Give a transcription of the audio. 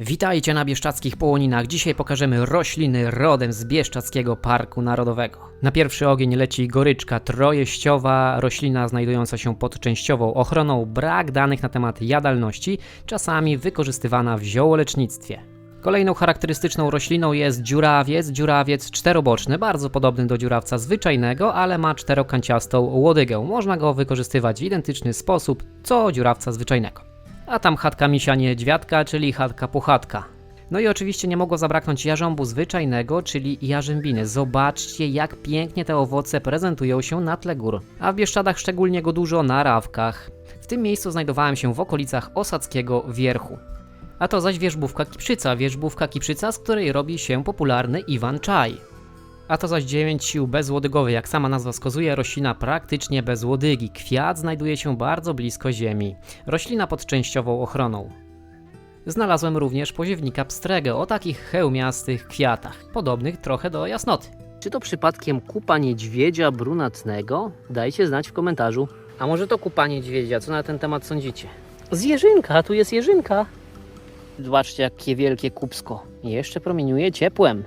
Witajcie na Bieszczadzkich Połoninach. Dzisiaj pokażemy rośliny rodem z Bieszczadzkiego Parku Narodowego. Na pierwszy ogień leci goryczka trojeściowa, roślina znajdująca się pod częściową ochroną, brak danych na temat jadalności, czasami wykorzystywana w ziołolecznictwie. Kolejną charakterystyczną rośliną jest dziurawiec, dziurawiec czteroboczny, bardzo podobny do dziurawca zwyczajnego, ale ma czterokanciastą łodygę. Można go wykorzystywać w identyczny sposób co dziurawca zwyczajnego. A tam chatka misia niedźwiadka, czyli chatka puchatka. No i oczywiście nie mogło zabraknąć jarząbu zwyczajnego, czyli jarzębiny. Zobaczcie, jak pięknie te owoce prezentują się na tle gór. A w Bieszczadach szczególnie go dużo na rawkach. W tym miejscu znajdowałem się w okolicach Osadzkiego Wierchu. A to zaś wierzbówka kiprzyca, wierzbówka kiprzyca, z której robi się popularny Iwan Czaj. A to zaś 9 sił bezłodygowy, jak sama nazwa wskazuje, roślina praktycznie bez łodygi. Kwiat znajduje się bardzo blisko ziemi. Roślina pod częściową ochroną. Znalazłem również poziewnika pstrego o takich hełmiastych kwiatach, podobnych trochę do jasnoty. Czy to przypadkiem kupa niedźwiedzia brunatnego? Dajcie znać w komentarzu. A może to kupa niedźwiedzia? Co na ten temat sądzicie? Z jeżynka, tu jest jeżynka. Zobaczcie, jakie wielkie kupsko. Jeszcze promieniuje ciepłem.